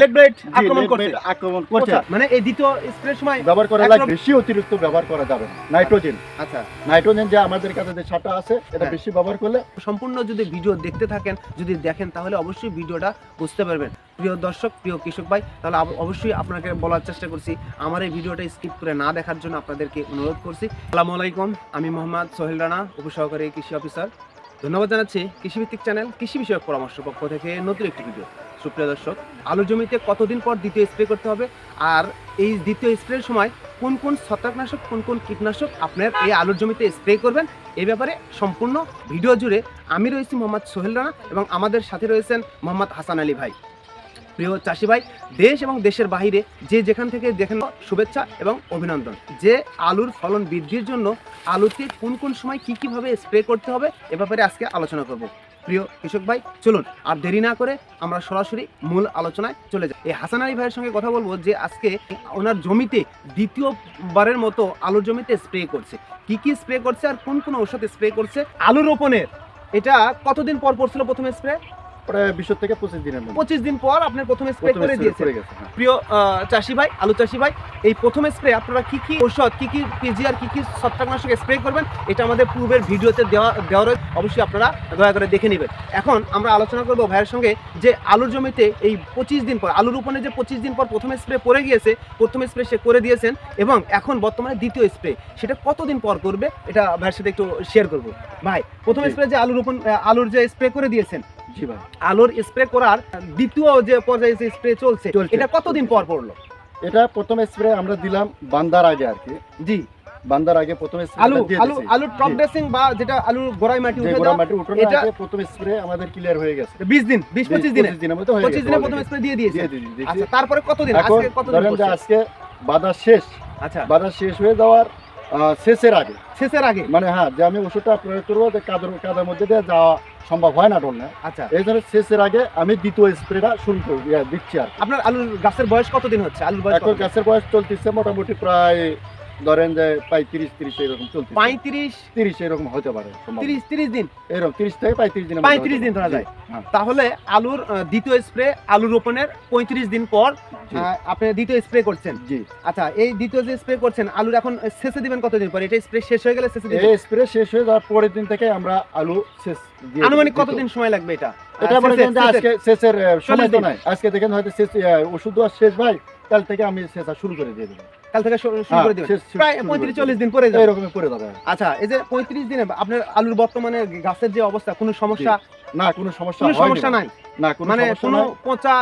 Leg আক্রমণ করছে। আক্রমণ করছে। মানে এই দ্বিতীয় স্প্রের সময় ব্যবহার করা লাগে বেশি অতিরিক্ত ব্যবহার করা যাবে নাইট্রোজেন আচ্ছা। নাইট্রোজেন যে আমাদের কাছে যে সারটা আছে এটা হ্যাঁ। বেশি ব্যবহার করলে সম্পূর্ণ যদি ভিডিও দেখতে থাকেন যদি দেখেন তাহলে অবশ্যই ভিডিওটা বুঝতে পারবেন। প্রিয় দর্শক প্রিয় কৃষক ভাই তাহলে অবশ্যই আপনাকে বলার চেষ্টা করছি। আমার এই ভিডিওটা স্কিপ করে না দেখার জন্য আপনাদেরকে অনুরোধ করছি। আসসালামু আলাইকুম আমি মোহাম্মদ সোহেল রানা উপসহকারী কৃষি অফিসার ধন্যবাদ জানাচ্ছি কৃষিভিত্তিক চ্যানেল কৃষি বিষয়ক পরামর্শ পক্ষ থেকে নতুন একটি ভিডিও সুপ্রিয় দর্শক আলু জমিতে কতদিন পর দ্বিতীয় স্প্রে করতে হবে? আর এই দ্বিতীয় স্প্রের সময় কোন কোন ছত্রাকনাশক, কোন কোন কীটনাশক আপনার এই আলুর জমিতে স্প্রে করবেন? এই ব্যাপারে সম্পূর্ণ ভিডিও জুড়ে আমি রয়েছি মোহাম্মদ সোহেল রানা এবং আমাদের সাথে রয়েছেন মোহাম্মদ হাসান আলী ভাই। প্রিয় চাষি ভাই, দেশ এবং দেশের বাইরে যে যেখান থেকে দেখেন, শুভেচ্ছা এবং অভিনন্দন। যে আলুর ফলন বৃদ্ধির জন্য আলুতে কোন কোন সময় কি কীভাবে স্প্রে করতে হবে, এ ব্যাপারে আজকে আলোচনা করব। প্রিয় কৃষক ভাই, চলুন আর দেরি না করে আমরা সরাসরি মূল আলোচনায় চলে যাই। এই হাসান আলী ভাইয়ের সঙ্গে কথা বলব যে আজকে ওনার জমিতে দ্বিতীয়বারের মতো আলুর জমিতে স্প্রে করছে। কি কি স্প্রে করছে আর কোন কোন ঔষধ স্প্রে করছে? আলু রোপণের এটা কতদিন পর পড়ছিল প্রথমে স্প্রে প্রায় বিশ থেকে পঁচিশ দিনের মধ্যে। পঁচিশ দিন পর আপনার প্রথমে স্প্রে করে spray দিয়েছে গেছে, হ্যাঁ। প্রিয় চাষি ভাই আলু চাষি ভাই এই প্রথমে স্প্রে আপনারা কি কি ঔষধ কি কি পিজিআর কি কি ছত্রাকনাশক স্প্রে করবেন এটা আমাদের পূর্বের ভিডিওতে দেওয়া দেওয়া রয়েছে। অবশ্যই আপনারা দয়া করে দেখে নেবেন। এখন আমরা আলোচনা করব ভাইয়ের সঙ্গে যে আলুর জমিতে এই পঁচিশ দিন পর আলু রোপণে যে পঁচিশ দিন পর প্রথম স্প্রে পড়ে গিয়েছে প্রথম স্প্রে সে করে দিয়েছেন এবং এখন বর্তমানে দ্বিতীয় স্প্রে সেটা কতদিন পর করবে? এটা ভাইয়ের সাথে একটু শেয়ার করব। ভাই প্রথম স্প্রে যে আলু রোপণ আলুর যে স্প্রে করে দিয়েছেন আলুর স্প্রে করার দ্বিতীয় যে পর্যায়ে যে স্প্রে চলছে। এটা কতদিন পর পড়ল? এটা প্রথম স্প্রে আমরা দিলাম বান্দার আগে আর কি। জি। বান্দার আগে প্রথম আলু দিয়ে আলু টপ ড্রেসিং বা যেটা গোড়ায় মাটি উঠে মাটি উঠানোর এটা- প্রথম স্প্রে আমাদের ক্লিয়ার হয়ে গেছে। 20 দিন 20 25 দিনে 25 দিনের মধ্যে হয়ে 25 দিনে প্রথম স্প্রে দিয়ে দিয়েছে দিয়ে দিয়েছি, দিয়েছি। আচ্ছা তারপরে কতদিন? আজকে কতদিন আজকে বাজার শেষ। আচ্ছা। বাজার শেষ হয়ে যাওয়ার শেষের আগে শেষের আগে মানে হ্যাঁ যে আমি ওষুধটা প্রয়োগ করব যে কাদের কাদের মধ্যে দিয়ে যাওয়া সম্ভব হয় না ডল না আচ্ছা। এই জন্য শেষের আগে আমি দ্বিতীয় স্প্রেটা শুরু করি দিচ্ছি আর আপনার আলুর গাছের বয়স কতদিন হচ্ছে? আলুর বয়স এখন গাছের বয়স চলতেছে মোটামুটি প্রায় ধরেন যে প্রায় তিরিশ তিরিশ এরকম চলছে 35 তিরিশ এরকম হতে পারে। 30 30 দিন? এরকম তিরিশ থেকে পঁয়ত্রিশ দিন 35 দিন ধরা যায়। তাহলে আলুর দ্বিতীয় স্প্রে আলু রোপণের 35 দিন পর আপনি দ্বিতীয় স্প্রে করছেন। জি। আচ্ছা এই দ্বিতীয় যে স্প্রে করছেন আলুর এখন শেষে দিবেন কতদিন পর? এটা স্প্রে শেষ হয়ে গেলে শেষে দিবেন? এই স্প্রে শেষ হয়ে যাওয়ার পরের দিন থেকে আমরা আলু শেষ আনুমানিক কতদিন সময় লাগবে এটা? এটা মনে করেন আজকে শেষের সময় তো নাই। আজকে দেখেন হয়তো শেষ ওষুধ দেওয়া শেষ ভাই কাল থেকে আমি শেষ শুরু করে দিয়ে দেবো। কাল থেকে শুরু হ্যাঁ, করে দিবেন। প্রায় পঁয়ত্রিশ চল্লিশ দিন পরে যাবে। এরকমই যাবে। আচ্ছা এই যে পঁয়ত্রিশ দিনে আপনার আলুর বর্তমানে গাছের যে অবস্থা কোনো সমস্যা? না কোনো সমস্যা কোনো সমস্যা নাই? না কোনো মানে কোনো পচা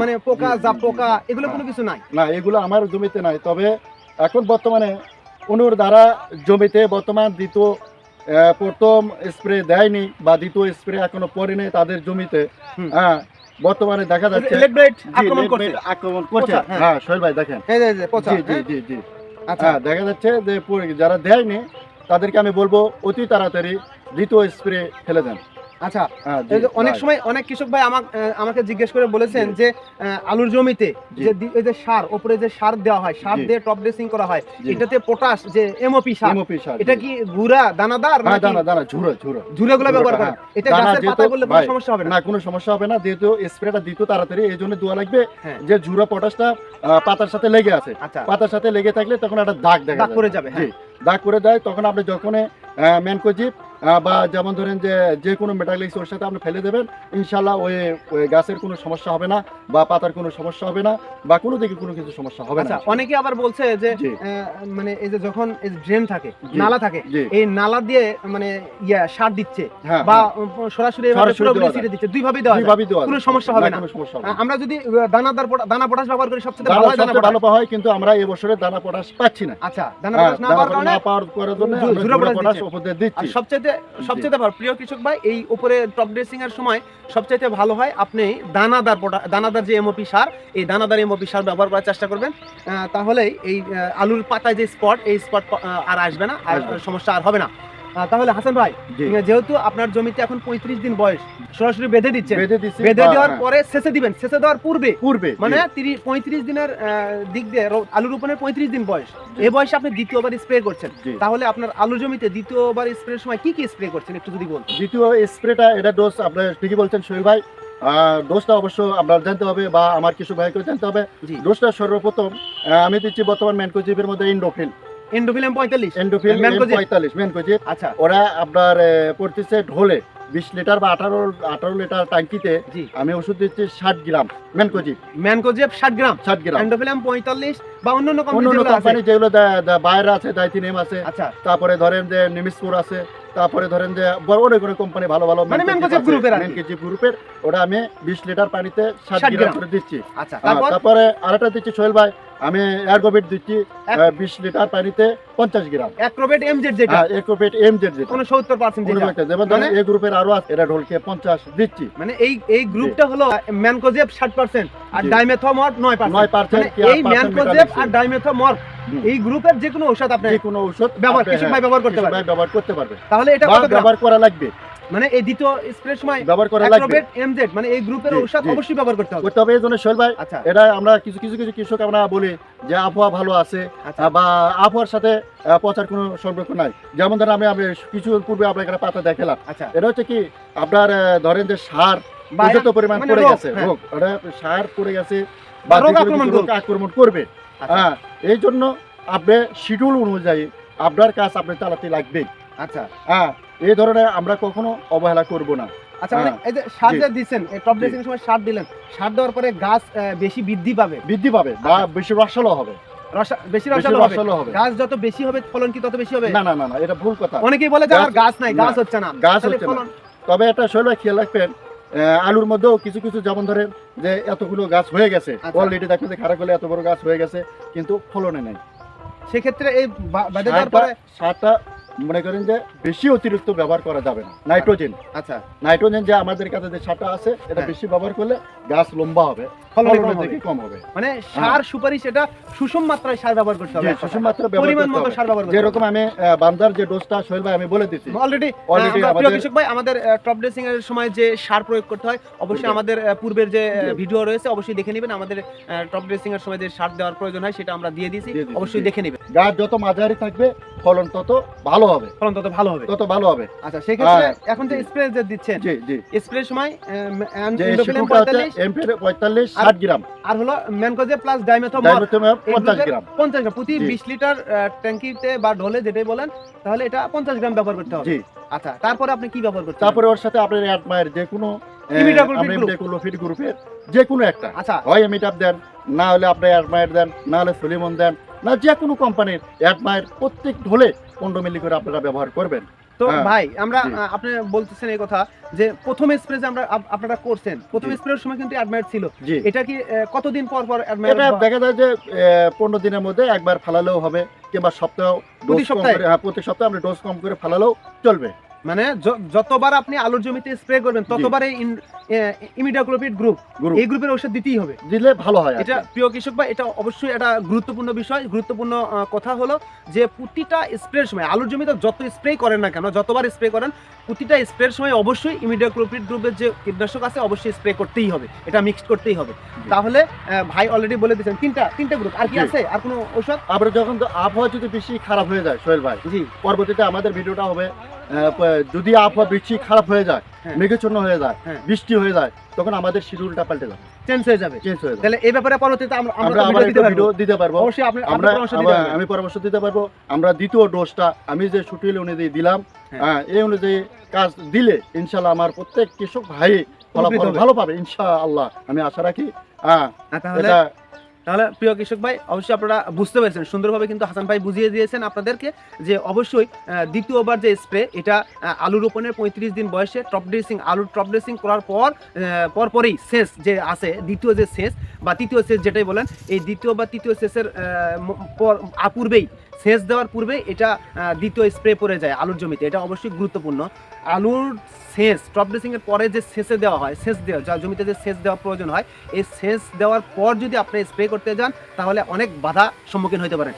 মানে পোকা যা পোকা এগুলো কোনো। কিছু নাই? না এগুলো আমার জমিতে নাই। তবে এখন বর্তমানে অনুর দ্বারা জমিতে বর্তমান দ্বিতীয় প্রথম স্প্রে দেয়নি বা দ্বিতীয় স্প্রে এখনও পড়েনি তাদের জমিতে। হ্যাঁ বর্তমানে দেখা যাচ্ছে আক্রমণ করছে। আক্রমণ করছে। হ্যাঁ। হ্যাঁ সোহেল ভাই দেখেন। এই যে যে পোচা জি জি হ্যাঁ? জি জি। আচ্ছা। হ্যাঁ দেখা যাচ্ছে যে পুরো- যারা দেয়নি তাদেরকে আমি বলব অতি তাড়াতাড়ি দ্বিতীয় স্প্রে ফেলে দেন। আচ্ছা হ্যাঁ অনেক সময় অনেক কৃষক ভাই আমাকে আমাকে জিজ্ঞেস করে বলেছেন যে আলুর জমিতে যে এই যে সার উপরে যে সার দেওয়া হয় সার দিয়ে টপ ড্রেসিং করা হয় এটাতে পটাশ যে এমওপি সার MOP সার, এটা কি গুড়া দানাদার হ্যাঁ নাকি দানা দানা ঝুরো ঝুরো ঝুড়েগুলো ব্যবহার। করেন? এটা গাছের করলে কোনো সমস্যা হবে না? না কোনো সমস্যা হবে না যেহেতু স্প্রেটা দিত তাড়াতাড়ি এই জন্য দেওয়া লাগবে হ্যাঁ। যে ঝুরা পটাশটা পাতার সাথে লেগে আছে। আচ্ছা। পাতার সাথে লেগে থাকলে তখন একটা দাগ দেখা দাগ করে যাবে, হ্যাঁ। দাগ করে দেয় তখন আপনি যখন ম্যানকোজিপ বা যেমন ধরেন যে যে কোনো মেটালিক্স ওর সাথে আপনি ফেলে দেবেন ইনশাল্লাহ ওই ওই গাছের কোনো সমস্যা হবে না বা পাতার কোনো সমস্যা হবে না বা কোনো দিকে কোনো কিছু সমস্যা হবে না। আচ্ছা অনেকে আবার বলছে যে মানে এই যে যখন ড্রেন থাকে নালা থাকে এই নালা দিয়ে মানে ইয়া সার দিচ্ছে হ্যাঁ বা হ্যাঁ, সরাসরি সরাসরি। ছিটে দিচ্ছে দুইভাবেই দেওয়া যায়। দেওয়া কোনো সমস্যা হবে না। কোনো সমস্যা হবে না। আমরা যদি দানাদার দানা পটাশ ব্যবহার করি সবচেয়ে ভালো হয় দানা ভালো পাওয়া হয় কিন্তু আমরা এবছরে দানা পটাশ পাচ্ছি না। আচ্ছা দানা হ্যাঁ, পটাশ না পাওয়ার কারণে না পাওয়ার করার জন্য ঝু- আমরা ঝুরা পটাশ। উপর আর দিচ্ছি। সবচেয়ে সবচেয়ে ভালো প্রিয় কৃষক ভাই এই উপরে টপ ড্রেসিং এর সময় সবচেয়ে ভালো হয় আপনি দানাদার পোটা দানাদার যে এমওপি সার এই দানাদার এমওপি সার ব্যবহার করার চেষ্টা করবেন। তাহলেই এই আলুর পাতায় যে স্পট এই স্পট আর আসবে না আর সমস্যা আর হবে না। তাহলে হাসান ভাই যেহেতু আপনার জমিতে এখন পঁয়ত্রিশ দিন বয়স সরাসরি বেঁধে দিচ্ছেন। বেঁধে দিচ্ছি বেঁধে দেওয়ার পরে শেষে দিবেন শেষে দেওয়ার পূর্বে? পূর্বে মানে তিরিশ পঁয়ত্রিশ দিনের দিক দিয়ে আলু রোপণের পঁয়ত্রিশ দিন বয়স। এই বয়সে আপনি দ্বিতীয়বার স্প্রে করছেন। তাহলে আপনার আলু জমিতে দ্বিতীয়বার স্প্রের সময় কি কি স্প্রে করছেন একটু যদি বলতেন? দ্বিতীয় স্প্রেটা এটা ডোজ আপনার ঠিকই বলছেন শৈল ভাই। ডোজটা অবশ্য আপনার জানতে হবে বা আমার কিছু ভাইকে জানতে হবে। ডোজটা সর্বপ্রথম আমি দিচ্ছি বর্তমান ম্যানকোজিপের মধ্যে ইন্ডোফিল। এন্ডোফিলাম পঁয়তাল্লিশ। এন্ডোফিল পঁয়তাল্লিশ ম্যানকোজিপ আচ্ছা। ওরা আপনার পড়তেছে ঢোলে। বিশ লিটার বা আঠারো আঠারো লিটার ট্যাঙ্কিতে আমি ওষুধ দিচ্ছি ষাট গ্রাম ম্যানকোজিপ ম্যানকোজেব ষাট গ্রাম? ষাট গ্রাম। এন্ডোফিলাম পঁয়তাল্লিশ বা অন্যান্য কোম্পানি যেগুলো কোম্পানি দা- আছে দাইতিনেম আছে। আচ্ছা। তারপরে ধরেন যে নিমিসপুর আছে তারপরে ধরেন যে বড় অনেক অনেক কোম্পানি ভালো ভালো মানে Mancozeb গ্রুপের ম্যানকোজিপ গ্রুপের ওটা আমি বিশ লিটার পানিতে ষাট গ্রাম। করে দিচ্ছি। আচ্ছা হ্যাঁ, তারপর? তারপরে আরেকটা দিচ্ছি সোহেল ভাই আমি এয়ারগোবিট দিচ্ছি বিশ লিটার পানিতে পঞ্চাশ গ্রাম। অ্যাক্রোবেট এমজেড যেটা হ্যাঁ এয়ারগোবিট এম জেড যেটা কোনো সত্তর পার্সেন্ট যেমন ধরেন মানে- এই গ্রুপের আরও আছে এটা ঢোলকে পঞ্চাশ দিচ্ছি। মানে এই এই গ্রুপটা হলো ম্যানকোজেব ষাট পার্সেন্ট আর জি। ডাইমেথমর নয় পার্সেন্ট নয় পার্সেন্ট এই ম্যানকোজেব আর ডাইমেথমর হুম। এই গ্রুপের যে কোনো ঔষধ আপনি যে কোনো ঔষধ ব্যবহার কৃষক ভাই ব্যবহার করতে পারবে। ব্যবহার করতে পারবে। তাহলে এটা ব্যবহার করা লাগবে। মানে এই দ্বিতীয় স্প্রে সময় ব্যবহার করা লাগবে। এমজেড মানে এই গ্রুপের ঔষধ অবশ্যই ব্যবহার করতে হবে। করতে হবে এই জন্য সোহেল ভাই আচ্ছা। এটা আমরা কিছু কিছু কিছু কৃষক আমরা বলি যে আবহাওয়া ভালো আছে আচ্ছা। বা আবহাওয়ার সাথে পচার কোনো সম্পর্ক নাই। যেমন ধরেন আমি আমি কিছু পূর্বে আপনার এখানে পাতা দেখালাম। আচ্ছা। এটা হচ্ছে কি আপনার ধরেন যে সার পর্যাপ্ত পরিমাণ মানে পড়ে গেছে হ্যাঁ। রোগ। ওটা সার পড়ে গেছে বা রোগ আক্রমণ করবে। হ্যাঁ এই জন্য আপনি শিডিউল অনুযায়ী আপনার কাজ আপনি চালাতে লাগবে। আচ্ছা। হ্যাঁ এই ধরনের আমরা কখনো অবহেলা করব না। আচ্ছা মানে হ্যাঁ। এই যে সার জি। যে দিচ্ছেন টপ ড্রেসিং সময় সার দিলেন সার দেওয়ার পরে গাছ বেশি বৃদ্ধি পাবে? বৃদ্ধি পাবে বা আচ্ছা। বেশি রসালো হবে। বেশি রসালো হবে? গাছ যত বেশি হবে ফলন কি তত বেশি হবে? না না না এটা ভুল কথা। অনেকেই বলে যে আমার গাছ- নাই গাছ হচ্ছে না। গাছ হচ্ছে না। তবে এটা শৈল খেয়াল রাখবেন আলুর মধ্যেও কিছু কিছু যেমন ধরেন যে এতগুলো গাছ হয়ে গেছে। আচ্ছা। অলরেডি দেখতে যে খারাপ হলে এত বড় গাছ হয়ে গেছে কিন্তু ফলনে নেই। সেক্ষেত্রে এই পরে সারটা মনে করেন যে বেশি অতিরিক্ত ব্যবহার করা যাবে না। নাইট্রোজেন। আচ্ছা। নাইট্রোজেন যে আমাদের কাছে যে সারটা আছে এটা হ্যাঁ। বেশি ব্যবহার করলে গাছ লম্বা হবে। ফলন কম হবে? মানে সার সুপারিশ এটা সুষম মাত্রায় সার ব্যবহার করতে হবে। সুষম মাত্রা পরিমাণ মতো সার ব্যবহার করতে যেরকম আমি বান্দার যে ডোজটা সোহেল ভাই আমি বলে দিচ্ছি অলরেডি প্রিয় কৃষক ভাই আমাদের টপ ড্রেসিং এর সময় যে সার প্রয়োগ করতে হয় অবশ্যই আমাদের পূর্বের যে ভিডিও রয়েছে অবশ্যই দেখে নেবেন। আমাদের টপ ড্রেসিং এর সময় যে সার দেওয়ার প্রয়োজন হয় সেটা আমরা দিয়ে দিয়েছি। অবশ্যই দেখে নেবেন। গাছ যত মাঝারি থাকবে ফলন তত ভালো হবে। ফলন তত ভালো হবে। তত ভালো হবে। আচ্ছা সেক্ষেত্রে হ্যাঁ। এখন যে স্প্রে যে দিচ্ছেন জি জি। স্প্রে সময় শিশুটা 45 এমপি পঁয়তাল্লিশ। আর- ষাট গ্রাম। আর হলো ম্যানকোজে প্লাস ডাইমেথোমর ডাইমেথোমিয়াম পঞ্চাশ গ্রাম। 50 গ্রাম। প্রতি। 20 লিটার ট্যাঙ্কিতে বা ঢোলে যেটাই বলেন তাহলে এটা 50 গ্রাম ব্যবহার করতে হবে। জি। আচ্ছা তারপরে আপনি কি ব্যবহার করতে তারপরে ওর সাথে আপনার অ্যাডমায়ার যে কোনো Imidacloprid গ্রুপের যে কোনো একটা। আচ্ছা। হয় এমিটাপ দেন না হলে আপনি অ্যাডমায়ার দেন না হলে সুলিমন দেন না যে কোনো কোম্পানির অ্যাডমায়ার প্রত্যেক ঢোলে পনেরো মিলি করে আপনারা ব্যবহার করবেন। তো হ্যাঁ। ভাই আমরা আপনি বলতেছেন এই কথা যে প্রথম স্প্রে যে আমরা আপনারা করছেন। প্রথম স্প্রে স্প্রের সময় কিন্তু অ্যাডমায়ার ছিল। এটা কি কতদিন পর পর এটা দেখা যায় যে পনেরো দিনের মধ্যে একবার ফালালেও হবে কিংবা সপ্তাহ প্রতি সপ্তাহে? হ্যাঁ প্রতি সপ্তাহে আমরা ডোজ কম করে ফালালেও চলবে। মানে যতবার আপনি আলুর জমিতে স্প্রে করবেন ততবার এই ইমিডাক্লোপিড গ্রুপ এই গ্রুপের ওষুধ দিতেই হবে। দিলে ভালো হয় এটা প্রিয় কৃষক ভাই এটা অবশ্যই একটা গুরুত্বপূর্ণ বিষয়। গুরুত্বপূর্ণ কথা হলো যে প্রতিটা স্প্রের সময় আলুর জমিতে যত স্প্রে করেন না কেন যতবার স্প্রে করেন প্রতিটা স্প্রের সময় অবশ্যই ইমিডিয়াক্লোপিড গ্রুপের যে কীটনাশক আছে অবশ্যই স্প্রে করতেই হবে। এটা মিক্সড করতেই হবে। তাহলে ভাই অলরেডি বলে দিয়েছেন তিনটা তিনটা গ্রুপ আর কি আছে? আর কোনো ঔষধ? আবার যখন তো আবহাওয়া যদি বেশি খারাপ হয়ে যায় সোহেল ভাই জি। পরবর্তীতে আমাদের ভিডিওটা হবে যদি আবহাওয়া বেশি খারাপ হয়ে যায় হ্যাঁ। মেঘাচ্ছন্ন হয়ে যায় হ্যাঁ। বৃষ্টি হয়ে যায় তখন আমাদের শিডিউলটা পাল্টে যাবে। চেঞ্জ হয়ে যাবে। চেঞ্জ হয়ে যাবে। তাহলে এই ব্যাপারে পরবর্তীতে আমরা আমরা ভিডিও দিতে পারব। অবশ্যই আপনি আমরা আমি পরামর্শ দিতে পারব। আমরা দ্বিতীয় ডোজটা আমি যে শুটিল অনুযায়ী দিলাম হ্যাঁ। হ্যাঁ, এই অনুযায়ী কাজ দিলে ইনশাল্লাহ আমার প্রত্যেক কৃষক ভাই ফলাফল ভালো পাবে ইনশাআল্লাহ। আমি আশা রাখি। হ্যাঁ এটা তাহলে প্রিয় কৃষক ভাই, অবশ্যই আপনারা বুঝতে পেরেছেন, সুন্দরভাবে কিন্তু হাসান ভাই বুঝিয়ে দিয়েছেন আপনাদেরকে যে অবশ্যই দ্বিতীয়বার যে স্প্রে, এটা আলু রোপণের পঁয়ত্রিশ দিন বয়সে টপ ড্রেসিং আলুর টপ ড্রেসিং করার পর পরপরেই শেষ যে আসে দ্বিতীয় যে শেষ বা তৃতীয় শেষ যেটাই বলেন, এই দ্বিতীয় বা তৃতীয় শেষের পর আপূর্বেই পূর্বেই সেচ দেওয়ার পূর্বেই এটা দ্বিতীয় স্প্রে পড়ে যায় আলুর জমিতে। এটা অবশ্যই গুরুত্বপূর্ণ। আলুর সেচ টপ ড্রেসিং এর পরে যে সেচে দেওয়া হয় সেচ দেওয়া যা জমিতে যে সেচ দেওয়া প্রয়োজন হয় এই সেচ দেওয়ার পর যদি আপনি স্প্রে করতে যান তাহলে অনেক বাধা সম্মুখীন হতে পারেন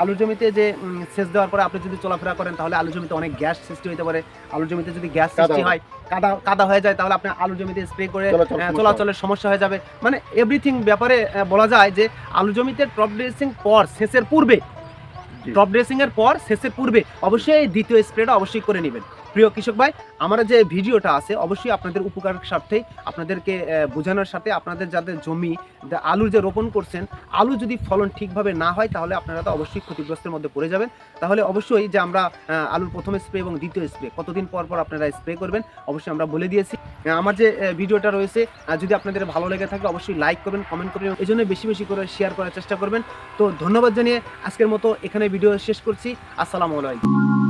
আলুর জমিতে যে সেচ দেওয়ার পরে আপনি যদি চলাফেরা করেন তাহলে আলুর জমিতে অনেক গ্যাস সৃষ্টি হতে পারে। আলুর জমিতে যদি গ্যাস সৃষ্টি হয়। কাদা কাদা হয়ে যায় তাহলে আপনি আলুর জমিতে স্প্রে করে চলাচলের সমস্যা হয়ে যাবে। মানে এভরিথিং ব্যাপারে বলা যায় যে আলু জমিতে টপ ড্রেসিং পর সেচের পূর্বে। টপ ড্রেসিং এর পর শেষের পূর্বে অবশ্যই দ্বিতীয় স্প্রেটা অবশ্যই করে নেবেন। প্রিয় কৃষক ভাই, আমার যে ভিডিওটা আছে, অবশ্যই আপনাদের উপকারের স্বার্থেই আপনাদেরকে বোঝানোর সাথে আপনাদের যাদের জমি আলু যে রোপণ করছেন, আলু যদি ফলন ঠিকভাবে না হয়, তাহলে আপনারা তো অবশ্যই ক্ষতিগ্রস্তের মধ্যে পড়ে যাবেন। তাহলে অবশ্যই যে আমরা আলুর প্রথম স্প্রে এবং দ্বিতীয় স্প্রে কতদিন পর পর আপনারা স্প্রে করবেন, অবশ্যই আমরা বলে দিয়েছি। আমার যে ভিডিওটা রয়েছে যদি আপনাদের ভালো লেগে থাকে, অবশ্যই লাইক করবেন কমেন্ট করবেন এই জন্য বেশি বেশি করে শেয়ার করার চেষ্টা করবেন। তো ধন্যবাদ জানিয়ে আজকের মতো এখানে ভিডিও শেষ করছি। আসসালামু আলাইকুম।